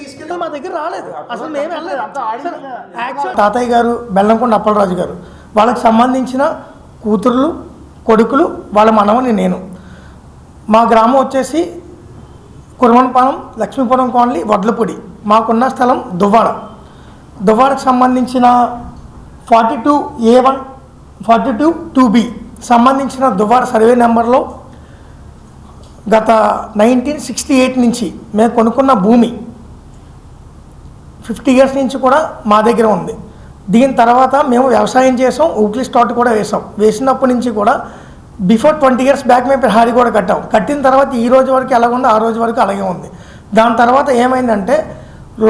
తీసుకెళ్ళి మా దగ్గర రాలేదు. అసలు మేము వెళ్ళలేదు. యాక్చువల్ తాతయ్య గారు బెల్లంకొండ అప్పలరాజు గారు వాళ్ళకి సంబంధించిన కూతుర్లు కొడుకులు వాళ్ళ మనవని నేను. మా గ్రామం వచ్చేసి కురవనపాలెం లక్ష్మీపురం కాలనీ వడ్లపూడి. మాకున్న స్థలం దువ్వాడ. దువ్వాడకు సంబంధించిన forty two A one forty two two B సంబంధించిన దువ్వాడ సర్వే నెంబర్లో గత నైన్టీన్ సిక్స్టీ ఎయిట్ నుంచి మేము కొనుక్కున్న భూమి ఫిఫ్టీ ఇయర్స్ నుంచి కూడా మా దగ్గర ఉంది. దీని తర్వాత మేము వ్యవసాయం చేసాం ఊక్లీ స్టాట్ కూడా వేసాం. వేసినప్పటి నుంచి కూడా బిఫోర్ ట్వంటీ ఇయర్స్ బ్యాక్ మేము ప్రహారీ కూడా కట్టాం. కట్టిన తర్వాత ఈ రోజు వరకు ఎలా ఉందో ఆ రోజు వరకు అలాగే ఉంది. దాని తర్వాత ఏమైందంటే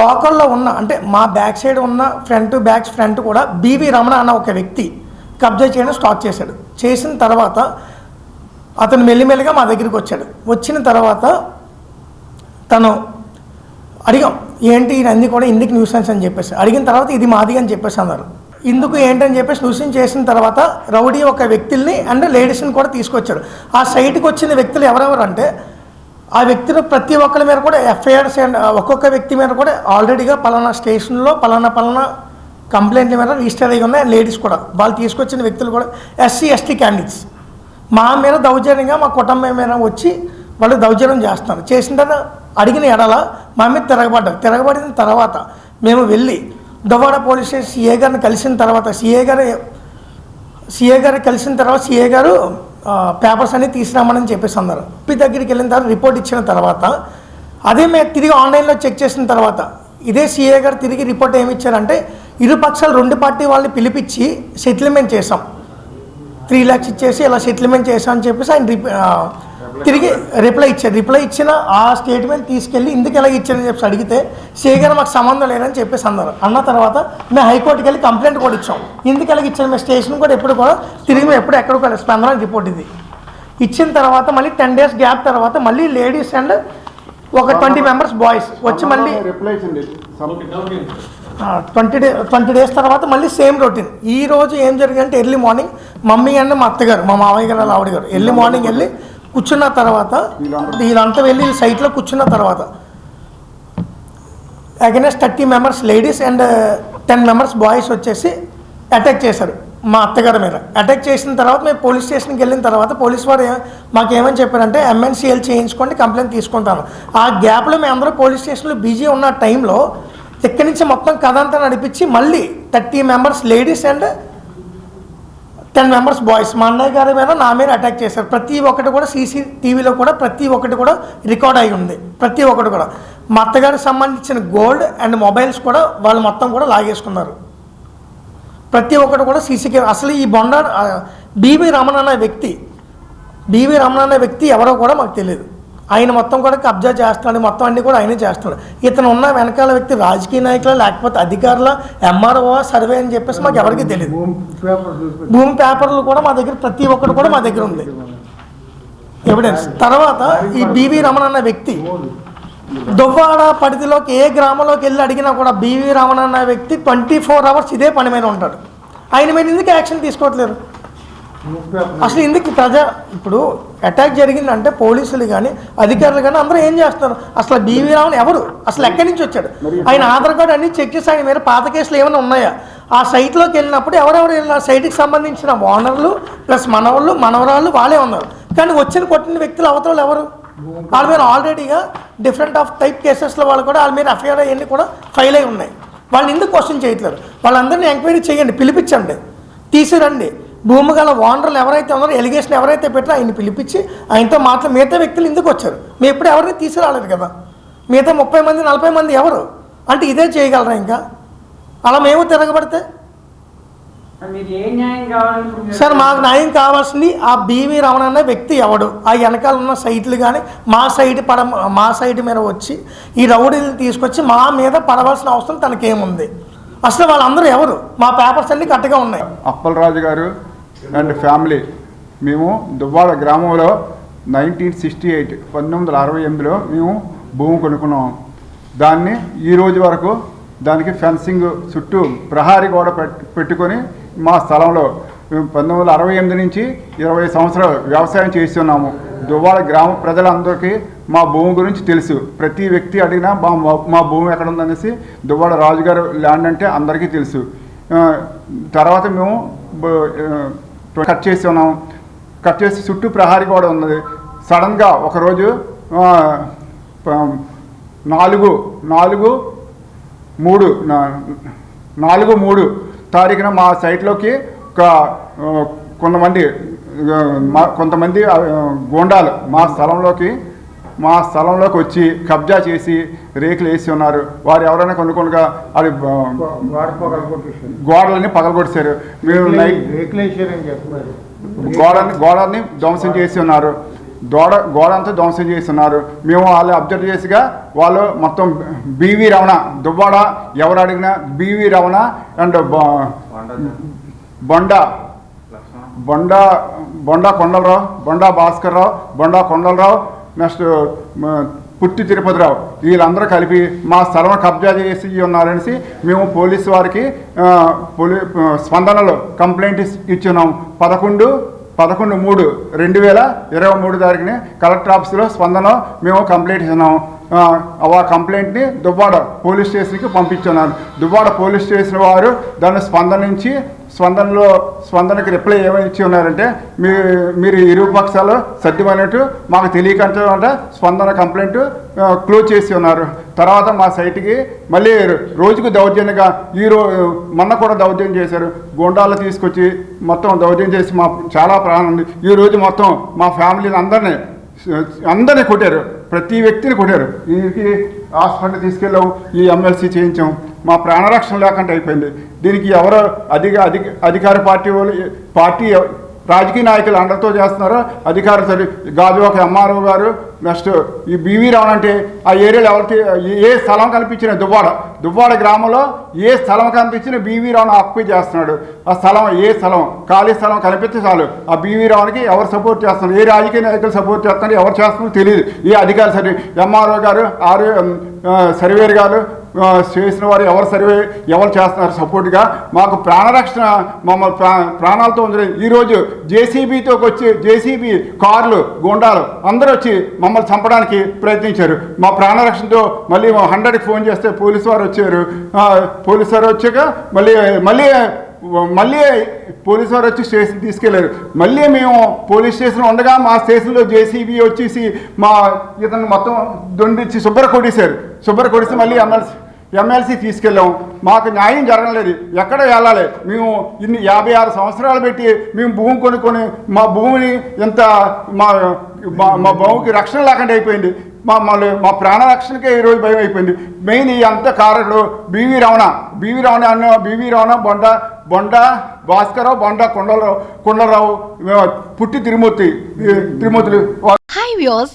లోకల్లో ఉన్న అంటే మా బ్యాక్ సైడ్ ఉన్న ఫ్రంట్ బ్యాక్ ఫ్రంట్ కూడా బీవీ రమణ అన్న ఒక వ్యక్తి కబ్జా చేయడం స్టార్ట్ చేశాడు. చేసిన తర్వాత అతను మెల్లిమెల్లిగా మా దగ్గరికి వచ్చాడు. వచ్చిన తర్వాత తను అడిగాం ఏంటి ఇవన్నీ కూడా ఇందుకు న్యూసెన్స్ అని చెప్పేసి. అడిగిన తర్వాత ఇది మాది అని చెప్పేసి అన్నారు. ఇందుకు ఏంటని చెప్పేసి న్యూసెన్స్ చేసిన తర్వాత రౌడీ ఒక వ్యక్తుల్ని అండ్ లేడీస్ని కూడా తీసుకొచ్చాడు. ఆ సైట్కి వచ్చిన వ్యక్తులు ఎవరెవరు అంటే ఆ వ్యక్తులు ప్రతి ఒక్కరి మీద కూడా ఎఫ్ఐఆర్స్ అండ్ ఒక్కొక్క వ్యక్తి మీద కూడా ఆల్రెడీగా పలానా స్టేషన్లో పలానా పలానా కంప్లైంట్ల మీద రిజిస్టర్ అయ్యి ఉన్నాయి లేడీస్ కూడా వాళ్ళు తీసుకొచ్చిన వ్యక్తులు కూడా ఎస్సీ ఎస్టీ క్యాండిడేట్స్ మా మీద దౌర్జన్యంగా మా కుటుంబం మీద వచ్చి వాళ్ళు దౌర్జన్యం చేస్తున్నారు. చేసిన తర్వాత అడిగిన ఎడల మా మీద తిరగబడ్డారు తిరగబడిన తర్వాత మేము వెళ్ళి దువ్వాడ పోలీస్ స్టేషన్ సిఏ గారిని కలిసిన తర్వాత సిఏ గారు సిఏ గారు కలిసిన తర్వాత సిఏ గారు పేపర్స్ అన్ని తీసుకురామని చెప్పేసి అన్నారు. పి దగ్గరికి వెళ్ళిన తర్వాత రిపోర్ట్ ఇచ్చిన తర్వాత అదే మేము తిరిగి ఆన్లైన్లో చెక్ చేసిన తర్వాత ఇదే సిఏ గారు తిరిగి రిపోర్ట్ ఏమి ఇచ్చారంటే ఇరు పక్షాలు రెండు పార్టీ వాళ్ళని పిలిపించి సెటిల్మెంట్ చేసాం త్రీ ల్యాక్స్ ఇచ్చేసి ఇలా సెటిల్మెంట్ చేశాం అని చెప్పేసి ఆయన తిరిగి రిప్లై ఇచ్చారు. రిప్లై ఇచ్చిన ఆ స్టేట్మెంట్ తీసుకెళ్ళి ఇందుకు ఎలా ఇచ్చారని చెప్పేసి అడిగితే సే గారు మాకు సంబంధం లేదని చెప్పేసి అన్నారు. అన్న తర్వాత మేము హైకోర్టుకి వెళ్ళి కంప్లైంట్ కూడా ఇచ్చాం. ఎందుకు ఎలా ఇచ్చారు? మేము స్టేషన్ కూడా ఎప్పుడు కూడా తిరిగి మేము ఎప్పుడు ఎక్కడ కూడా స్పందన రిపోర్ట్ ఇది. ఇచ్చిన తర్వాత మళ్ళీ టెన్ డేస్ గ్యాప్ తర్వాత మళ్ళీ లేడీస్ అండ్ ఒక ట్వంటీ మెంబర్స్ బాయ్స్ వచ్చి మళ్ళీ ట్వంటీ డే ట్వంటీ డేస్ తర్వాత మళ్ళీ సేమ్ రొటీన్ ఈ రోజు ఏం జరిగిందంటే ఎర్లీ మార్నింగ్ మమ్మీ అండ్ మా అత్తగారు మా మామయ్య గారు ఆవిడ గారు. ఎర్లీ మార్నింగ్ వెళ్ళి కూర్చున్న తర్వాత వీళ్ళంతా వెళ్ళి సైట్లో కూర్చున్న తర్వాత against thirty members ladies and ten members boys వచ్చేసి అటాక్ చేశారు మా అత్తగారి మీద. అటాక్ చేసిన తర్వాత మేము పోలీస్ స్టేషన్కి వెళ్ళిన తర్వాత పోలీస్ వారు ఏ- మాకు ఏమని చెప్పారంటే ఎంఎన్సీఎల్ చేయించుకోండి కంప్లైంట్ తీసుకుంటాను. ఆ గ్యాప్లో మేము అందరూ పోలీస్ స్టేషన్లో బిజీ ఉన్న టైంలో ఇక్కడి నుంచి మొత్తం కథ అంతా నడిపించి మళ్ళీ thirty members ladies and ten members boys. మా అన్నయ్య గారి మీద నా మీద అటాక్ చేశారు. ప్రతి ఒక్కటి కూడా సీసీటీవీలో కూడా ప్రతి ఒక్కటి కూడా రికార్డ్ అయి ఉంది. ప్రతి ఒక్కటి కూడా. మా అత్తగారికి సంబంధించిన గోల్డ్ అండ్ మొబైల్స్ కూడా వాళ్ళు మొత్తం కూడా లాగేసుకున్నారు. ప్రతి ఒక్కటి కూడా సీసీ కెమెరా అసలు ఈ బొండ బీవీ రమణ అనే వ్యక్తి బీవీ రమణ అనే వ్యక్తి ఎవరో కూడా మాకు తెలియదు. ఆయన మొత్తం కూడా కబ్జా చేస్తున్నాడు. మొత్తం అన్ని కూడా ఆయనే చేస్తున్నాడు. ఇతను ఉన్న వెనకాల వ్యక్తి రాజకీయ నాయకుల లేకపోతే అధికారుల ఎంఆర్ఓ సర్వే అని చెప్పేసి మాకు ఎవరికీ తెలియదు భూమి పేపర్లు కూడా మా దగ్గర ప్రతి ఒక్కటి కూడా మా దగ్గర ఉంది. ఎవిడెన్స్ తర్వాత ఈ బీవీ రమణ అన్న వ్యక్తి దువ్వాడ పరిధిలోకి ఏ గ్రామంలోకి వెళ్ళి అడిగినా కూడా బీవీ రమణ అన్న వ్యక్తి ట్వంటీ ఫోర్ అవర్స్ ఇదే పని మీద ఉంటాడు. ఆయన మీద ఎందుకు యాక్షన్ తీసుకోవట్లేరు అసలు ఎందుకు ప్రజా ఇప్పుడు అటాక్ జరిగిందంటే పోలీసులు కానీ అధికారులు కానీ అందరూ ఏం చేస్తున్నారు? అసలు బీవీ రావణ్ ఎవరు? అసలు ఎక్కడి నుంచి వచ్చాడు? ఆయన ఆధార్ కార్డు అన్ని చెక్ చేసి ఆయన మీద పాత కేసులు ఏమైనా ఉన్నాయా? ఆ సైట్లోకి వెళ్ళినప్పుడు ఎవరెవరు వెళ్ళిన సైట్కి సంబంధించిన ఓనర్లు ప్లస్ మనవాళ్ళు మనవరాళ్ళు వాళ్ళే ఉన్నారు. కానీ వచ్చిన కొట్టిన వ్యక్తులు అవతల ఎవరు? వాళ్ళ మీద ఆల్రెడీగా డిఫరెంట్ ఆఫ్ టైప్ కేసెస్లో వాళ్ళు కూడా వాళ్ళ మీద ఎఫ్ఐఆర్ అవన్నీ కూడా ఫైల్ అయి ఉన్నాయి. వాళ్ళని ఎందుకు క్వశ్చన్ చేయట్లేదు? వాళ్ళందరినీ ఎంక్వైరీ చేయండి పిలిపించండి. తీసిరండి. భూమి గల ఓనర్లు ఎవరైతే ఉన్నారో ఎలిగేషన్ ఎవరైతే పెట్టారో ఆయన్ని పిలిపించి ఆయనతో మాట్లా మిగతా వ్యక్తులు ఎందుకు వచ్చారు. మేము ఎప్పుడు ఎవరిని తీసుకురాలేదు కదా. మిగతా ముప్పై మంది నలభై మంది ఎవరు? అంటే ఇదే చేయగలరా ఇంకా? అలా మేము తిరగబడితే? సార్ మాకు న్యాయం కావాల్సింది ఆ బీవీ రమణ అనే వ్యక్తి ఎవడు? ఆ వెనకాల ఉన్న సైట్లు కానీ మా సైడ్ పడ మా సైడ్ మీద వచ్చి ఈ రౌడీలను తీసుకొచ్చి మా మీద పడవలసిన అవసరం తనకేముంది? అసలు వాళ్ళందరూ ఎవరు? మా పేపర్స్ అన్ని కరెక్ట్గా ఉన్నాయి. అప్పలరాజు గారు అండ్ ఫ్యామిలీ మేము దువ్వాడ గ్రామంలో నైన్టీన్ సిక్స్టీ ఎయిట్ పంతొమ్మిది వందల అరవై ఎనిమిదిలో మేము భూమి కొనుక్కున్నాం. దాన్ని ఈ రోజు వరకు దానికి ఫెన్సింగ్ చుట్టూ ప్రహారీ గోడ పెట్టుకొని మా స్థలంలో మేము పంతొమ్మిది వందల అరవై ఎనిమిది నుంచి ఇరవై సంవత్సరాలు వ్యవసాయం చేస్తున్నాము. దువ్వాడ గ్రామ ప్రజలందరికీ మా భూమి గురించి తెలుసు. ప్రతి వ్యక్తి అడిగినా మా మా- భూమి ఎక్కడ ఉందనేసి దువ్వాడ రాజుగారు ల్యాండ్ అంటే అందరికీ తెలుసు. తర్వాత మేము కట్ చేసి ఉన్నాం. కట్ చేసి చుట్టూ ప్రహారీ కూడా ఉన్నది సడన్గా ఒకరోజు ప- నాలుగు నాలుగు మూడు నాలుగు మూడు తారీఖున మా సైట్లోకి ఒక కొంతమంది మా కొంతమంది గోండాలు మా స్థలంలోకి మా స్థలంలోకి వచ్చి కబ్జా చేసి రేకులు వేసి ఉన్నారు. వారు ఎవరైనా కొన్ని కొనుగా అది ఆ, వాడు పగలగొట్టేసారు గోడలని పగలగొట్టేశారు. మేము గోడని గోడని ధ్వంసం చేసి ఉన్నారు. గోడ గోడ అంతా ధ్వంసం చేసి ఉన్నారు. మేము వాళ్ళు అబ్జర్వ్ చేసిగా వాళ్ళు మొత్తం బీవీ రమణ దువ్వాడ ఎవరు అడిగినా B V Ramana and Bonda. Bonda Bonda Kondalarao Bonda Bhaskar Rao Bonda Kondalarao next Putti Tirupathirao వీళ్ళందరూ కలిపి మా స్థలం కబ్జా చేసి ఉన్నారనేసి మేము పోలీసు వారికి పోలీ స్పందనలో కంప్లైంట్ ఇచ్చున్నాం పదకొండు పదకొండు మూడు రెండు వేల ఇరవై మూడు తారీఖుని కలెక్టర్ ఆఫీస్లో స్పందన మేము కంప్లైంట్ ఇస్తున్నాము ఆ, ఆ కంప్లైంట్ని దువ్వాడ పోలీస్ స్టేషన్కి పంపించున్నాను దువ్వాడ పోలీస్ స్టేషన్ వారు దాన్ని స్పందనించి స్పందనలో స్పందనకి రిప్లై ఏమైనా ఇచ్చి ఉన్నారంటే మీ మీరు ఇరు పక్షాలు సత్యమైనట్టు మాకు తెలియక స్పందన కంప్లైంట్ క్లోజ్ చేసి ఉన్నారు. తర్వాత మా సైట్కి మళ్ళీ రోజుకు దౌర్జన్యంగా ఈ మొన్న కూడా దౌర్జన్యం చేశారు. గుండాలు తీసుకొచ్చి మొత్తం దౌర్జన్యం చేసి మా చాలా ప్రాణం ఉంది. ఈ రోజు మొత్తం మా ఫ్యామిలీని అందరినీ అందరినీ కొట్టారు. ప్రతి వ్యక్తిని కొట్టారు. ఈ హాస్పిటల్ తీసుకెళ్ళాం ఈ ఎమ్మెల్సీ చేయించాం మా ప్రాణరక్షణ లేకుండా అయిపోయింది. దీనికి ఎవరో అధిక అధిక అధికార పార్టీ వాళ్ళు పార్టీ రాజకీయ నాయకులు అందరితో చేస్తున్నారు? అధికార గాజు గాజువాక ఎంఆర్ఓ గారు నెక్స్ట్ ఈ బీవీ రావణ అంటే ఆ ఏరియాలో ఎవరికి ఏ స్థలం కనిపించిన దువ్వాడ. దువ్వాడ గ్రామంలో ఏ స్థలం కనిపించినా బీవీ రావణ ఆక్యుపై చేస్తున్నాడు. ఆ స్థలం ఏ స్థలం ఖాళీ స్థలం కనిపిస్తే చాలు. ఆ బీవీ రావణకి ఎవరు సపోర్ట్ చేస్తున్నారు? ఏ రాజకీయ నాయకులు సపోర్ట్ చేస్తున్నారు? ఎవరు చేస్తున్నారో తెలియదు ఏ అధికారి సరే ఎంఆర్ఓ గారు ఆరు సర్వేర్ గారు చేసిన వారు ఎవరు సర్వే ఎవరు చేస్తున్నారు సపోర్ట్గా? మాకు ప్రాణరక్షణ మమ్మల్ని ప్రా ప్రాణాలతో ఉంది. ఈరోజు జేసీబీతో వచ్చి జేసీబీ కార్లు గుండాలు అందరూ వచ్చి మమ్మల్ని చంపడానికి ప్రయత్నించారు. మా ప్రాణరక్షణతో మళ్ళీ మా హండ్రెడ్కి ఫోన్ చేస్తే పోలీసు వారు వచ్చారు. పోలీసు వారు వచ్చాక మళ్ళీ మళ్ళీ మళ్ళీ పోలీసు వారు వచ్చి స్టేషన్ తీసుకెళ్ళారు. మళ్ళీ మేము పోలీస్ స్టేషన్ ఉండగా మా స్టేషన్లో జేసీబీ వచ్చేసి మా ఇతను మొత్తం దొండిచ్చి శుభ్ర కొట్టేశారు శుభ్ర కొడిసి మళ్ళీ ఎమ్మెల్సీ ఎమ్మెల్సీ తీసుకెళ్ళాం. మాకు న్యాయం జరగలేదు. ఎక్కడ వెళ్ళాలి? మేము ఇన్ని యాభై ఆరు సంవత్సరాలు పెట్టి మేము భూమి కొనుక్కొని మా భూమిని ఇంత మా మా భూమికి రక్షణ లేకుండా అయిపోయింది. మా మళ్ళీ మా ప్రాణ రక్షణకే ఈరోజు భయం అయిపోయింది. మెయిన్ ఈ అంత కారకుడు బీవీ రమణ. బీవీ రమణ అన్న బీవీ రమణ బొండ బొండ భాస్కరరావు బొండ కొండలరావు కొండలరావు పుట్టి తిరుమూర్తి తిరుమూర్తులు. Hi views